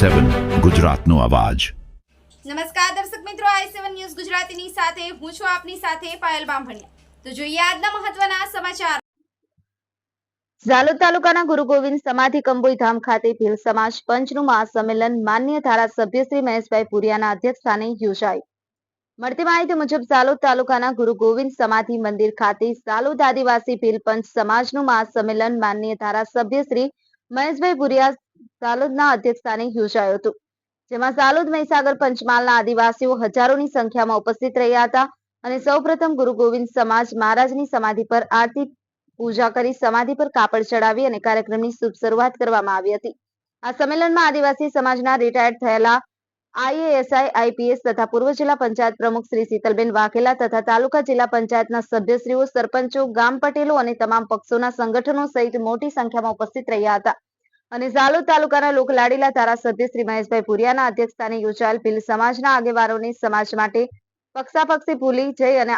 સેવન ગુજરાતનો અવાજ. નમસ્કાર દર્શક મિત્રો આઈ સેવન ન્યૂઝ ગુજરાતીની સાથે હું છું આપની સાથે પાયલ બામભણિયા. તો જોઈએ આજના મહત્વના સમાચાર. ઝાલોદ તાલુકાના ગુરુ ગોવિંદ સમાધિ કંબોઈ ધામ ખાતે ભીલ સમાજ પંચનું મહાસંમેલન માન્ય ધારાસભ્ય શ્રી મહેશભાઈ પુરિયાના અધ્યક્ષસ્થાને યોજાયું મળતી માહિતી મુજબ ઝાલોદ તાલુકાના ગુરુ ગોવિંદ સમાધિ મંદિર ખાતે ઝાલોદ આદિવાસી ભીલ પંચ સમાજનું મહાસંમેલન માન્ય ધારાસભ્ય શ્રી મહેશભાઈ પુરિયા ઝાલોદના અધ્યક્ષસ્થાને યોજાયો હતો. જેમાં ઝાલોદ મહીસાગર પંચમહાલના આદિવાસીઓ હજારોની સંખ્યામાં ઉપસ્થિત રહ્યા હતા અને સૌપ્રથમ ગુરુ ગોવિંદ સમાજ મહારાજની સમાધિ પર આરતી પૂજા કરી સમાધિ પર કાપડ ચડાવી અને કાર્યક્રમની શુભ શરૂઆત કરવામાં આવી હતી. આ સંમેલનમાં આદિવાસી સમાજના રિટાયર્ડ થયેલા આઈએએસઆઈ, આઈપીએસ તથા પૂર્વ જિલ્લા પંચાયત પ્રમુખ શ્રી શીતલબેન વાઘેલા તથા તાલુકા જિલ્લા પંચાયતના સભ્યશ્રીઓ, સરપંચો, ગામ પટેલો અને તમામ પક્ષોના સંગઠનો સહિત મોટી સંખ્યામાં ઉપસ્થિત રહ્યા હતા. અને ઝાલોદ તાલુકાના લોકલાડીલા ધારાસભ્ય શ્રી મહેશભાઈ પુરિયાના અધ્યક્ષસ્થાને યોજાયેલ ભીલ સમાજના આગેવાનોને સમાજ માટે પક્ષાપક્ષી ભૂલી જઈ અને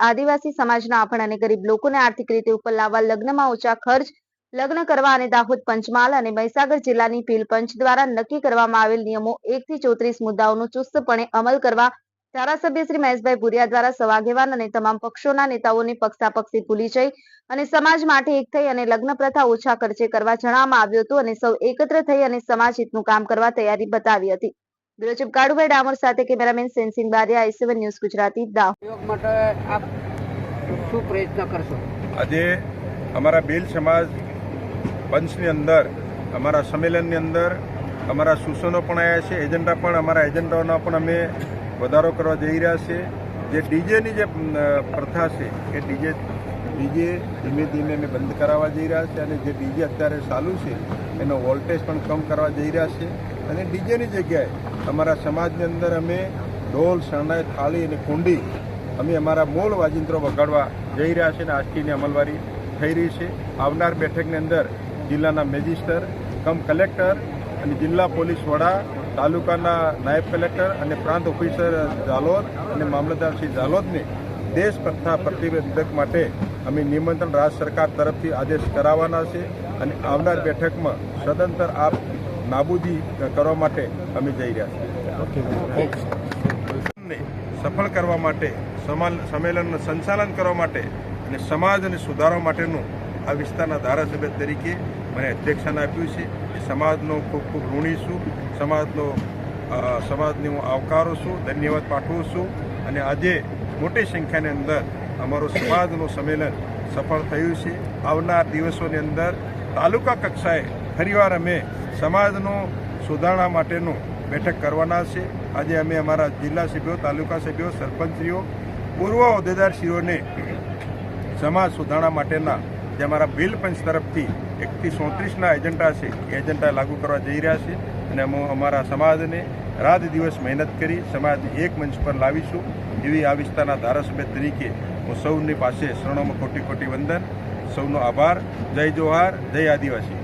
આદિવાસી સમાજના આપણ અને ગરીબ લોકોને આર્થિક રીતે ઉપર લાવવા લગ્નમાં ઓછા ખર્ચ, લગ્ન કરવા અને દાહોદ પંચમહાલ અને મહીસાગર જિલ્લાની ભીલ પંચ દ્વારા નક્કી કરવામાં આવેલ નિયમો એક થી ચોત્રીસ મુદ્દાઓનો ચુસ્તપણે અમલ કરવા ધારાસભ્ય શ્રી મહેશભાઈ ભુરિયા દ્વારા સવાગેવાન અને તમામ પક્ષોના નેતાઓને પક્ષાપક્ષી ભૂલી જઈ અને સમાજ માટે એક થઈ અને લગ્ન પ્રથા ઓછા ખર્ચે કરવા જણાવવામાં આવ્યું હતું અને સૌ એકત્ર થઈ અને સમાજ હિતનું કામ કરવા તૈયારી બતાવી હતી. બ્યુરો ચીફ કાળુભાઈ ડામોર સાથે cameraman Sensing Bariya I news Gujarati Dahod. માટે આપ શું પ્રયત્ન કરશો? આજે અમારા બેલ સમાજ પંચની અંદર અમારા સંમેલનની અંદર અમારા સૂચનો પણ આવ્યા છે એજન્ડા પણ અમારા એજન્ડાઓના પણ અમે વધારો કરવા જઈ રહ્યા છે. જે ડીજેની જે પ્રથા છે, એ ડીજે ડીજે ધીમે ધીમે અમે બંધ કરાવવા જઈ રહ્યા છે અને જે ડીજે અત્યારે ચાલુ છે, એનો વોલ્ટેજ પણ કમ કરવા જઈ રહ્યા છે. અને ડીજેની જગ્યાએ અમારા સમાજની અંદર અમે ઢોલ, શરણાઈ, થાળી અને કુંડી અમે અમારા મૂળ વાજિંત્રો વગાડવા જઈ રહ્યા છે અને આજથી અમલવારી થઈ રહી છે. આવનાર બેઠકની અંદર જિલ્લાના મેજિસ્ટર, કમ કલેક્ટર અને જિલ્લા પોલીસ વડા તાલુકાના નાયબ કલેક્ટર અને પ્રાંત ઓફિસર ઝાલોદ અને મામલતદાર શ્રી ઝાલોદને દેશ પ્રથા પ્રતિબંધક માટે અમે નિમંત્રણ રાજ્ય સરકાર તરફથી આદેશ કરાવવાના છે અને આવનાર બેઠકમાં સદંતર આપ નાબૂદી કરવા માટે અમે જઈ રહ્યા છીએ. સફળ કરવા માટે સમાલ- સંમેલનનું સંચાલન કરવા માટે અને સમાજ અને સુધારવા માટેનું આ વિસ્તારના ધારાસભ્ય તરીકે મને અધ્યક્ષાને આપ્યું છે. સમાજનો ખૂબ ખૂબ ઋણી છું. સમાજનો સમાજને હું આવકારું છું. ધન્યવાદ પાઠવું છું. અને આજે મોટી સંખ્યાની અંદર અમારું સમાજનું સંમેલન સફળ થયું છે. આવનાર દિવસોની અંદર તાલુકા કક્ષાએ ફરીવાર અમે સમાજનું સુધારણા માટેનું બેઠક કરવાના છે. આજે અમે અમારા જિલ્લા સભ્યો, તાલુકા સભ્યો, સરપંચશ્રીઓ, પૂર્વ હોદ્દેદારશ્રીઓને સમાજ સુધારણા માટેના જે અમારા બિલ પંચ તરફથી એકથી સોત્રીસના એજન્ડા છે, એ એજન્ડા લાગુ કરવા જઈ રહ્યા છે અને અમે અમારા સમાજને રાત દિવસ મહેનત કરી સમાજ એક મંચ પર લાવીશું એવી આ વિસ્તારના ધારાસભ્ય તરીકે હું સૌની પાસે શરણોમાં કોટી કોટી વંદન, સૌનો આભાર, જય જોહાર, જય આદિવાસી.